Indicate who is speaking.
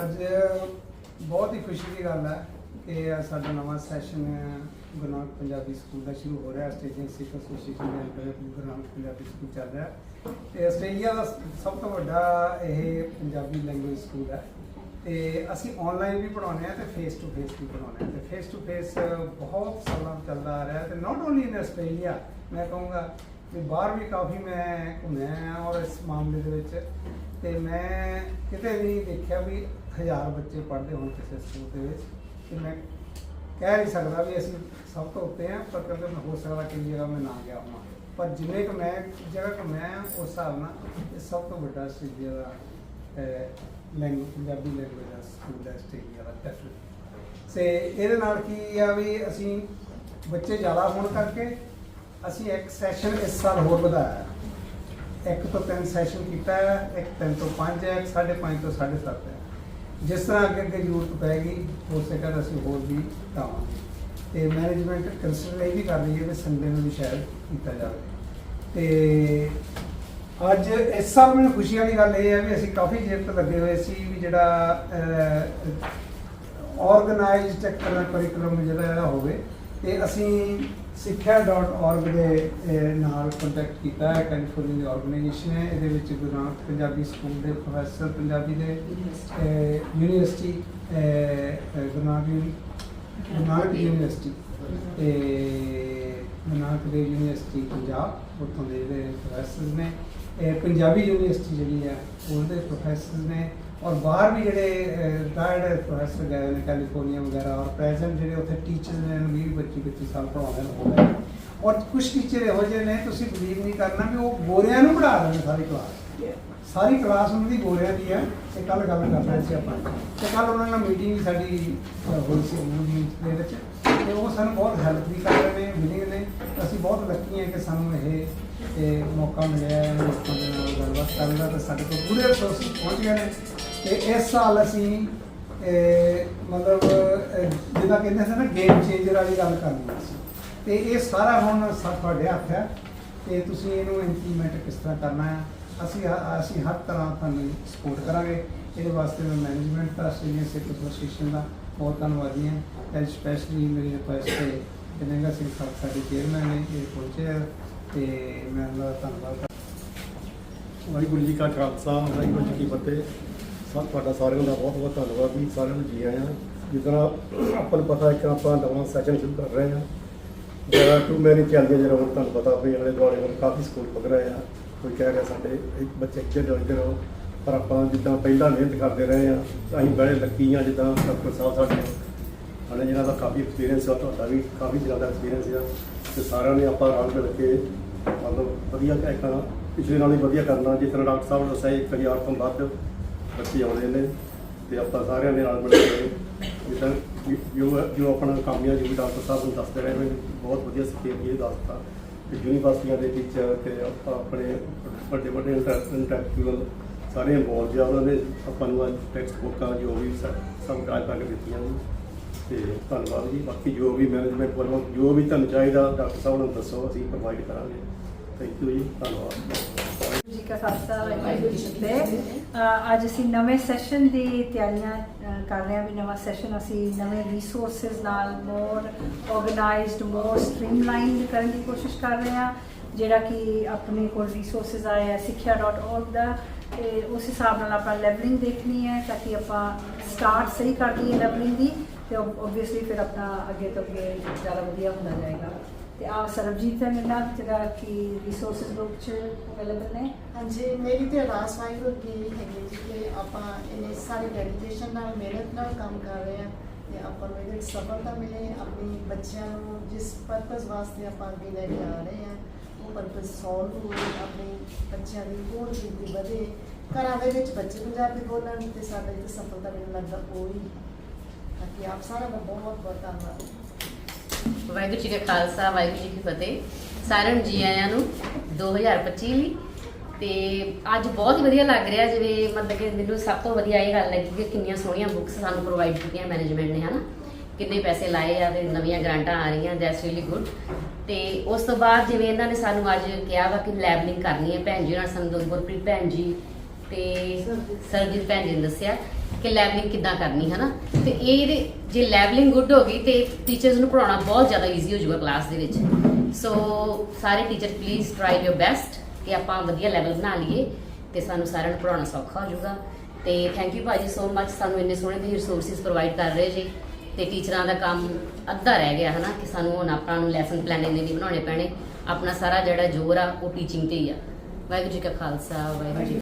Speaker 1: ਅੱਜ ਬਹੁਤ ਹੀ ਖੁਸ਼ੀ ਦੀ ਗੱਲ ਹੈ ਕਿ ਸਾਡਾ ਨਵਾਂ ਸੈਸ਼ਨ ਗੁਰੂ ਪੰਜਾਬੀ ਸਕੂਲ ਦਾ ਸ਼ੁਰੂ ਹੋ ਰਿਹਾ ਸਟੇਜਿੰਗ ਸਿੱਖ ਐਸੋਸੀਏਸ਼ਨ ਦੇ ਅੰਦਰ ਗੁਰੂ ਪੰਜਾਬੀ ਸਕੂਲ ਚੱਲ ਰਿਹਾ ਤੇ ਆਸਟ੍ਰੇਲੀਆ ਦਾ ਸਭ ਤੋਂ ਵੱਡਾ ਇਹ ਪੰਜਾਬੀ ਲੈਂਗੁਏਜ ਸਕੂਲ ਹੈ। ਤੇ ਅਸੀਂ ਆਨਲਾਈਨ ਵੀ ਪੜਾਉਂਦੇ ਆ ਤੇ ਫੇਸ ਟੂ ਫੇਸ ਵੀ ਪੜਾਉਂਦੇ ਆ ਤੇ ਫੇਸ ਟੂ ਫੇਸ ਬਹੁਤ ਸਾਲਾਂ ਚੱਲਦਾ ਆ ਰਿਹਾ ਤੇ ਨਾਟ ਓਨਲੀ ਇਨ ਆਸਟ੍ਰੇਲੀਆ ਮੈਂ ਕਹੂੰਗਾ ਕਿ ਬਾਹਰ ਵੀ ਕਾਫੀ ਮੈਂ ਘੁੰਮਿਆ ਆ ਔਰ ਇਸ ਮਾਮਲੇ ਦੇ ਵਿੱਚ ਤੇ ਮੈਂ ਕਿਤੇ ਨਹੀਂ ਦੇਖਿਆ ਵੀ ਹਜ਼ਾਰ ਬੱਚੇ ਪੜ੍ਹਦੇ ਹੋਣ ਕਿਸੇ ਸਕੂਲ ਦੇ ਵਿੱਚ। ਤੇ ਮੈਂ ਕਹਿ ਨਹੀਂ ਸਕਦਾ ਵੀ ਅਸੀਂ ਸਭ ਤੋਂ ਉੱਤੇ ਆ, ਪਰ ਕਦੇ ਮੈਂ ਹੋ ਸਕਦਾ ਕਿ ਜਗ੍ਹਾ ਮੈਂ ਨਾ ਗਿਆ ਹਾਂ ਪਰ ਜਿੰਨੇ ਕੁ ਮੈਂ ਜਗ੍ਹਾ ਘੁੰਮਿਆ ਮੈਂ ਉਸ ਹਿਸਾਬ ਨਾਲ ਇਹ ਸਭ ਤੋਂ ਵੱਡਾ ਆਸਟ੍ਰੇਲੀਆ ਦਾ ਲੈਂਗੁਏਜ ਪੰਜਾਬੀ ਲੈਂਗੁਏਜ ਦਾ ਸਕੂਲ ਹੈ ਆਸਟ੍ਰੇਲੀਆ ਦਾ ਡੈਫੀਨਿਟਲੀ ਸੇ ਇਹਦੇ ਨਾਲ ਕੀ ਆ ਵੀ ਅਸੀਂ ਬੱਚੇ ਜ਼ਿਆਦਾ ਹੋਣ ਕਰਕੇ ਅਸੀਂ ਇੱਕ ਸੈਸ਼ਨ ਇਸ ਸਾਲ ਹੋਰ ਵਧਾਇਆ ਹੈ। ਇੱਕ ਤੋਂ ਤਿੰਨ ਸੈਸ਼ਨ ਕੀਤਾ ਹੈ, ਇੱਕ ਤਿੰਨ ਤੋਂ ਪੰਜ ਹੈ, ਇੱਕ ਸਾਢੇ ਪੰਜ ਤੋਂ ਸਾਢੇ ਸੱਤ ਹੈ। ਜਿਸ ਤਰ੍ਹਾਂ ਅੱਗੇ ਅੱਗੇ ਜ਼ਰੂਰਤ ਪੈਗੀ ਹੋ ਸਕਦਾ ਅਸੀਂ ਹੋਰ ਵੀ ਕਰਾਵਾਂਗੇ। ਤੇ ਮੈਨੇਜਮੈਂਟ ਕੰਸੀਡਰ ਇਹ ਵੀ ਕਰ ਰਹੀ ਹੈ ਵੀ ਸੰਡੇ ਨੂੰ ਵੀ ਸ਼ਾਇਦ ਕੀਤਾ ਜਾਵੇ। ਤੇ ਅੱਜ ਇਸ ਸਾਲ ਮੈਨੂੰ ਖੁਸ਼ੀ ਵਾਲੀ ਗੱਲ ਇਹ ਹੈ ਵੀ ਅਸੀਂ ਕਾਫੀ ਚਿਰ ਤੋਂ ਲੱਗੇ ਹੋਏ ਸੀ ਵੀ ਜਿਹੜਾ ਆਰਗੇਨਾਈਜ਼ਡ ਐਕਟਰ ਕਰਿਕੂਲਮ ਜਿਹੜਾ ਇਹਦਾ ਹੋਵੇ, ਤੇ ਅਸੀਂ ਸਿੱਖਿਆ.org ਦੇ ਨਾਲ ਕੰਟੈਕਟ ਕੀਤਾ ਹੈ ਕੈਲੀਫੋਰਨੀਆ ਦੀ ਆਰਗੇਨਾਈਜੇਸ਼ਨ ਹੈ। ਇਹਦੇ ਵਿੱਚ ਗੁਰੂ ਨਾਨਕ ਪੰਜਾਬੀ ਸਕੂਲ ਦੇ ਪ੍ਰੋਫੈਸਰ ਪੰਜਾਬੀ ਦੇ ਅਹ, ਯੂਨੀਵਰਸਿਟੀ ਅਹ, ਅਹ, ਗੁਰੂ ਨਾਨਕ ਯੂਨੀ- ਗੁਰੂ ਨਾਨਕ ਯੂਨੀਵਰਸਿਟੀ ਤੇ ਗੁਰੂ ਨਾਨਕ ਦੇਵ ਯੂਨੀਵਰਸਿਟੀ ਪੰਜਾਬ ਉੱਥੋਂ ਦੇ ਜਿਹੜੇ ਪ੍ਰੋਫੈਸਰ ਨੇ। ਇਹ ਪੰਜਾਬੀ ਯੂਨੀਵਰਸਿਟੀ ਜਿਹੜੀ ਹੈ ਉਹਦੇ ਪ੍ਰੋਫੈਸਰ ਨੇ ਔਰ ਬਾਹਰ ਵੀ ਜਿਹੜੇ ਰਿਟਾਇਰਡ ਪ੍ਰੋਫੈਸਰ ਗਏ ਨੇ ਕੈਲੀਫੋਰਨੀਆ ਵਗੈਰਾ ਔਰ ਪ੍ਰੈਜ਼ੈਂਟ ਜਿਹੜੇ ਉੱਥੇ ਟੀਚਰਸ ਨੇ 20 25 25 ਸਾਲ ਪੜਾਉਂਦੇ ਨੇ, ਹੋ ਗਏ। ਔਰ ਕੁਝ ਟੀਚਰ ਇਹੋ ਜਿਹੇ ਨੇ, ਤੁਸੀਂ ਬਲੀਵ ਨਹੀਂ ਕਰਨਾ ਵੀ ਉਹ ਗੋਰਿਆਂ ਨੂੰ ਪੜ੍ਹਾ ਰਹੇ ਨੇ ਸਾਰੀ ਕਲਾਸ ਸਾਰੀ ਕਲਾਸ ਉਹਨਾਂ ਦੀ ਗੋਰਿਆਂ ਦੀ ਹੈ। ਤੇ ਕੱਲ ਗੱਲ ਕਰ ਰਹੇ ਸੀ ਆਪਾਂ। ਤੇ ਕੱਲ ਉਹਨਾਂ ਨਾਲ ਮੀਟਿੰਗ ਵੀ ਸਾਡੀ ਹੋਈ ਸੀ ਮੀਟਿੰਗ ਦੇ ਵਿੱਚ। ਤੇ ਉਹ ਸਾਨੂੰ ਬਹੁਤ ਹੈਲਪ ਵੀ ਕਰ ਰਹੇ ਨੇ, ਮਿਲੇ ਨੇ। ਅਸੀਂ ਬਹੁਤ ਲੱਕੀ ਹਾਂ ਕਿ ਸਾਨੂੰ ਇਹ ਇਹ ਮੌਕਾ ਮਿਲਿਆ ਲੋਕਾਂ ਦੇ ਨਾਲ ਗੱਲਬਾਤ ਕਰਨ ਦਾ ਤੇ ਸਾਡੇ ਕੋਲ ਪੂਰੇ ਰਿਸੋਰਸ ਪਹੁੰਚ ਗਏ ਨੇ। ਤੇ ਇਸ ਸਾਲ ਅਸੀਂ ਮਤਲਬ ਅ, ਜਿੱਦਾਂ ਕਹਿੰਦੇ ਸੀ ਨਾ ਗੇਮ ਚੇਂਜਰ ਵਾਲੀ ਗੱਲ ਕਰਨੀ ਸੀ। ਤੇ ਇਹ ਸਾਰਾ ਹੁਣ ਸਭ ਤੁਹਾਡੇ ਹੱਥ ਹੈ। ਤੇ ਤੁਸੀਂ ਇਹਨੂੰ ਇੰਪਲੀਮੈਂਟ ਕਿਸ ਤਰ੍ਹਾਂ ਕਰਨਾ ਹੈ? ਅਸੀਂ ਹ- ਅਸੀਂ ਹਰ ਤਰ੍ਹਾਂ ਤੁਹਾਨੂੰ ਸਪੋਰਟ ਕਰਾਂਗੇ। ਇਹਦੇ ਵਾਸਤੇ ਮੈਂ ਮੈਨੇਜਮੈਂਟ ਦਾ ਆਸਟ੍ਰੇਲੀਅਨ ਸਿੱਖ ਐਸੋਸੀਏਸ਼ਨ ਦਾ ਬਹੁਤ ਧੰਨਵਾਦੀ ਹਾਂ। ਐਂਡ ਸਪੈਸ਼ਲੀ ਮੇਰੀ ਰਿਕੁਐਸਟ ਤੇ ਜਨੰਗਾ ਸਿੰਘ ਸਾਹਿਬ ਸਾਡੇ ਚੇਅਰਮੈਨ ਨੇ ਇਹ ਪਹੁੰਚੇ ਆ। ਤੇ ਮੈਂ ਉਹਨਾਂ ਦਾ ਧੰਨਵਾਦ
Speaker 2: ਵਾਹਿਗੁਰੂ ਜੀ ਕਾ ਖਾਲਸਾ ਵਾਹਿਗੁਰੂ ਜੀ ਕੀ ਫਤਿਹ। ਸਭ ਤੁਹਾਡਾ ਸਾਰਿਆਂ ਦਾ ਬਹੁਤ ਬਹੁਤ ਧੰਨਵਾਦ ਜੀ, ਸਾਰਿਆਂ ਨੂੰ ਜੀ ਆਇਆਂ। ਜਿਸ ਤਰ੍ਹਾਂ ਆਪਾਂ ਨੂੰ ਪਤਾ ਹੈ ਕਿ ਆਪਾਂ ਨਵਾਂ ਸੈਸ਼ਨ ਸ਼ੁਰੂ ਕਰ ਰਹੇ ਹਾਂ। ਜਿਹੜਾ ਟੂ ਮੈਨੀ ਚੱਲਦੀਆਂ ਜਿਹੜਾ ਹੁਣ ਤੁਹਾਨੂੰ ਪਤਾ ਵੀ ਆਲੇ ਦੁਆਲੇ ਹੁਣ ਕਾਫੀ ਸਕੂਲ ਖੁੱਲ ਰਹੇ ਆ। ਕੋਈ ਕਹਿ ਰਿਹਾ ਸਾਡੇ ਇੱਕ ਬੱਚੇ ਇੱਥੇ ਜੁਆਇਨ ਕਰੋ। ਪਰ ਆਪਾਂ ਜਿੱਦਾਂ ਪਹਿਲਾਂ ਮਿਹਨਤ ਕਰਦੇ ਰਹੇ ਆ ਅਸੀਂ ਬੜੇ ਲੱਕੀ ਆ ਜਿੱਦਾਂ ਡਾਕਟਰ ਸਾਹਿਬ ਸਾਡੇ ਹਾਲੇ ਜਿਹਨਾਂ ਦਾ ਕਾਫੀ ਐਕਸਪੀਰੀਅੰਸ ਆ, ਤੁਹਾਡਾ ਵੀ ਕਾਫੀ ਜ਼ਿਆਦਾ ਐਕਸਪੀਰੀਅੰਸ ਆ। ਤੇ ਸਾਰਿਆਂ ਨੇ ਆਪਾਂ ਰਲ ਮਿਲ ਕੇ ਮਤਲਬ ਵਧੀਆ ਕਹਿਣਾ ਪਿਛਲੇ ਨਾਲ ਹੀ ਵਧੀਆ ਕਰਨਾ। ਜਿਸ ਤਰ੍ਹਾਂ ਡਾਕਟਰ ਸਾਹਿਬ ਨੇ ਦੱਸਿਆ, ਇੱਕ ਹਜ਼ਾਰ ਤੋਂ ਵੱਧ ਬੱਚੇ ਆਉਂਦੇ ਨੇ ਤੇ ਆਪਾਂ ਸਾਰਿਆਂ ਦੇ ਨਾਲ ਮਿਲ ਜਿੱਦਾਂ ਜੋ ਜੋ ਆਪਣਾ ਕੰਮ ਆ ਜਿਵੇਂ ਡਾਕਟਰ ਸਾਹਿਬ ਨੂੰ ਦੱਸਦੇ ਰਹੇ ਨੇ, ਬਹੁਤ ਵਧੀਆ ਸਿੱਖਿਆ ਇਹ ਦੱਸਤਾ ਕਿ ਯੂਨੀਵਰਸਿਟੀਆਂ ਦੇ ਟੀਚਰ ਤੇ ਆਪਾਂ ਆਪਣੇ ਵੱਡੇ ਵੱਡੇ ਇੰਟੈਲੈਕਚੁਅਲ ਸਾਰੇ ਇਨਵੋਲਵ ਆ, ਉਹਨਾਂ ਨੇ ਆਪਾਂ ਨੂੰ ਅੱਜ ਟੈਕਸਟ ਬੁੱਕਾਂ ਜੋ ਵੀ ਸਭ ਗਾਇਦ ਕਰਕੇ ਦਿੱਤੀਆਂ ਨੇ। ਤੇ ਧੰਨਵਾਦ ਜੀ। ਬਾਕੀ ਜੋ ਵੀ ਮੈਨੇਜਮੈਂਟ ਵੱਲੋਂ ਜੋ ਵੀ ਤੁਹਾਨੂੰ ਚਾਹੀਦਾ, ਡਾਕਟਰ ਸਾਹਿਬ ਨੂੰ ਦੱਸੋ, ਅਸੀਂ ਪ੍ਰੋਵਾਈਡ ਕਰਾਂਗੇ। ਥੈਂਕ ਯੂ ਜੀ। ਧੰਨਵਾਦ।
Speaker 3: ਜੀ ਕਾ ਖਾਲਸਾ, ਵਾਹਿਗੁਰੂ ਜੀ ਕੀ ਫਤਿਹ। ਅੱਜ ਅਸੀਂ ਨਵੇਂ ਸੈਸ਼ਨ ਦੀ ਤਿਆਰੀਆਂ ਕਰ ਰਹੇ ਹਾਂ ਵੀ ਨਵਾਂ ਸੈਸ਼ਨ ਅਸੀਂ ਨਵੇਂ ਰਿਸੋਰਸਸ ਨਾਲ ਮੋਰ ਆਰਗੇਨਾਈਜ਼ਡ ਮੋਰ ਸਟ੍ਰੀਮਲਾਈਨਡ ਕਰਨ ਦੀ ਕੋਸ਼ਿਸ਼ ਕਰ ਰਹੇ ਹਾਂ। ਜਿਹੜਾ ਕਿ ਆਪਣੇ ਕੋਲ ਰਿਸੋਰਸਸ ਆਏ ਹੈ ਸਿੱਖਿਆ.org ਦਾ। ਤੇ ਉਸ ਹਿਸਾਬ ਨਾਲ ਆਪਾਂ ਲੈਵਲਿੰਗ ਦੇਖਣੀ ਹੈ ਤਾਂ ਕਿ ਆਪਾਂ ਸਟਾਰਟ ਸਹੀ ਕਰ ਦਈਏ ਲੈਵਲਿੰਗ ਦੀ। ਤੇ ਆਬਵੀਅਸਲੀ ਫਿਰ ਆਪਣਾ ਅੱਗੇ ਤੋਂ ਅੱਗੇ ਜ਼ਿਆਦਾ ਵਧੀਆ ਹੁੰਦਾ ਜਾਏਗਾ। ਤੇ ਆਪ ਸਰਬਜੀਤ ਹੈ ਮੇਰੇ, ਜਿਹੜਾ ਕਿ ਰਿਸੋਰਸਸ ਗਰੁੱਪ ਚ ਅਵੇਲੇਬਲ ਨੇ।
Speaker 4: ਹਾਂਜੀ, ਮੇਰੀ ਤੇ ਅਰਦਾਸ ਵਾਹਿਗੁਰੂ ਦੀ ਹੈਗੀ ਜੀ ਕਿ ਆਪਾਂ ਇਹਨੇ ਸਾਰੇ ਡੈਡੀਕੇਸ਼ਨ ਨਾਲ, ਮਿਹਨਤ ਨਾਲ ਕੰਮ ਕਰ ਰਹੇ ਹਾਂ ਤੇ ਆਪਾਂ ਨੂੰ ਇਹਦੇ ਵਿੱਚ ਸਫਲਤਾ ਮਿਲੇ, ਆਪਣੇ ਬੱਚਿਆਂ ਨੂੰ ਜਿਸ ਪਰਪਸ ਵਾਸਤੇ ਆਪਾਂ ਅੱਗੇ ਲੈ ਕੇ ਆ ਰਹੇ ਹਾਂ, ਉਹ ਪਰਪਸ ਸੋਲਵ ਹੋਵੇ, ਆਪਣੇ ਬੱਚਿਆਂ ਦੀ ਹੋਰ ਗਿਣਤੀ ਵਧੇ, ਘਰਾਂ ਦੇ ਵਿੱਚ ਬੱਚੇ ਪੰਜਾਬੀ ਬੋਲਣ ਤੇ ਸਾਡੇ ਤੇ ਸਫਲਤਾ ਮਿਲਣ ਲੱਗਦਾ ਉਹ ਹੀ ਤਾਂ ਕਿ ਆਪ ਸਾਰਿਆਂ ਦਾ ਬਹੁਤ ਬਹੁਤ ਧੰਨਵਾਦ।
Speaker 5: ਵਾਹਿਗੁਰੂ ਜੀ ਕਾ ਖਾਲਸਾ, ਵਾਹਿਗੁਰੂ ਜੀ ਕੀ ਫਤਿਹ। ਸਾਰਿਆਂ ਨੂੰ ਜੀ ਆਇਆਂ ਨੂੰ 2025 ਵੀ ਤੇ ਅੱਜ ਬਹੁਤ ਵਧੀਆ ਲੱਗ ਰਿਹਾ, ਜਿਵੇਂ ਮਤਲਬ ਕਿ ਮੈਨੂੰ ਸਭ ਤੋਂ ਵਧੀਆ ਇਹ ਗੱਲ ਲੱਗੀ ਕਿ ਕਿੰਨੀਆਂ ਸੋਹਣੀਆਂ ਬੁੱਕਸ ਸਾਨੂੰ ਪ੍ਰੋਵਾਈਡ ਕੀਤੀਆਂ ਮੈਨੇਜਮੈਂਟ ਨੇ, ਹਨਾ। ਕਿੰਨੇ ਪੈਸੇ ਲਾਏ ਆ ਤੇ ਨਵੀਆਂ ਗ੍ਰਾਂਟਾਂ ਆ ਰਹੀਆਂ ਦੈਟਸ ਰੀਲੀ ਗੁੱਡ ਤੇ ਉਸ ਤੋਂ ਬਾਅਦ ਜਿਵੇਂ ਇਹਨਾਂ ਨੇ ਸਾਨੂੰ ਅੱਜ ਕਿਹਾ ਵਾ ਕਿ ਲੈਬਲਿੰਗ ਕਰਨੀ ਹੈ ਭੈਣ ਜੀ ਨਾਲ ਸਾਨੂੰ ਗੁਰਪ੍ਰੀਤ ਭੈਣ ਜੀ ਤੇ ਸਰਜੀਤ ਭੈਣ ਜੀ ਨੇ ਦੱਸਿਆ ਕਿ ਲੈਵਲਿੰਗ ਕਿੱਦਾਂ ਕਰਨੀ ਹੈ ਨਾ ਤੇ ਇਹ ਇਹਦੇ, ਜੇ ਲੈਵਲਿੰਗ ਗੁੱਡ ਹੋ ਗਈ ਤੇ ਟੀਚਰਸ ਨੂੰ ਪੜਾਉਣਾ ਬਹੁਤ ਜ਼ਿਆਦਾ ਈਜ਼ੀ ਹੋ ਜਾਊਗਾ ਕਲਾਸ ਦੇ ਵਿੱਚ। ਸੋ ਸਾਰੇ teacher please try your best ਕਿ ਆਪਾਂ ਵਧੀਆ ਲੈਵਲ ਬਣਾ ਲਈਏ ਤੇ ਸਾਨੂੰ ਸਾਰਿਆਂ ਨੂੰ ਪੜਾਉਣਾ ਸੌਖਾ ਹੋ ਜਾਊਗਾ। ਤੇ ਥੈਂਕ ਯੂ ਭਾਜੀ ਸੋ ਮੱਚ ਸਾਨੂੰ ਇੰਨੇ ਸੋਹਣੇ ਤੁਸੀਂ ਰਿਸੋਰਸਿਸ ਪ੍ਰੋਵਾਈਡ ਕਰ ਰਹੇ ਜੀ। ਤੇ ਟੀਚਰਾਂ ਦਾ ਕੰਮ ਅੱਧਾ ਰਹਿ ਗਿਆ, ਹਨਾ, ਕਿ ਸਾਨੂੰ ਹੁਣ ਆਪਾਂ ਨੂੰ ਲੈਸਨ ਪਲਾਨ ਇੰਨੇ ਨਹੀਂ ਬਣਾਉਣੇ ਪੈਣੇ। ਆਪਣਾ ਸਾਰਾ ਜਿਹੜਾ ਜ਼ੋਰ ਆ, ਉਹ ਟੀਚਿੰਗ ਤੇ ਹੀ ਆ। ਵਾਹਿਗੁਰੂ ਜੀ ਕਾ ਖਾਲਸਾ, ਵਾਹਿਗੁਰੂ ਜੀ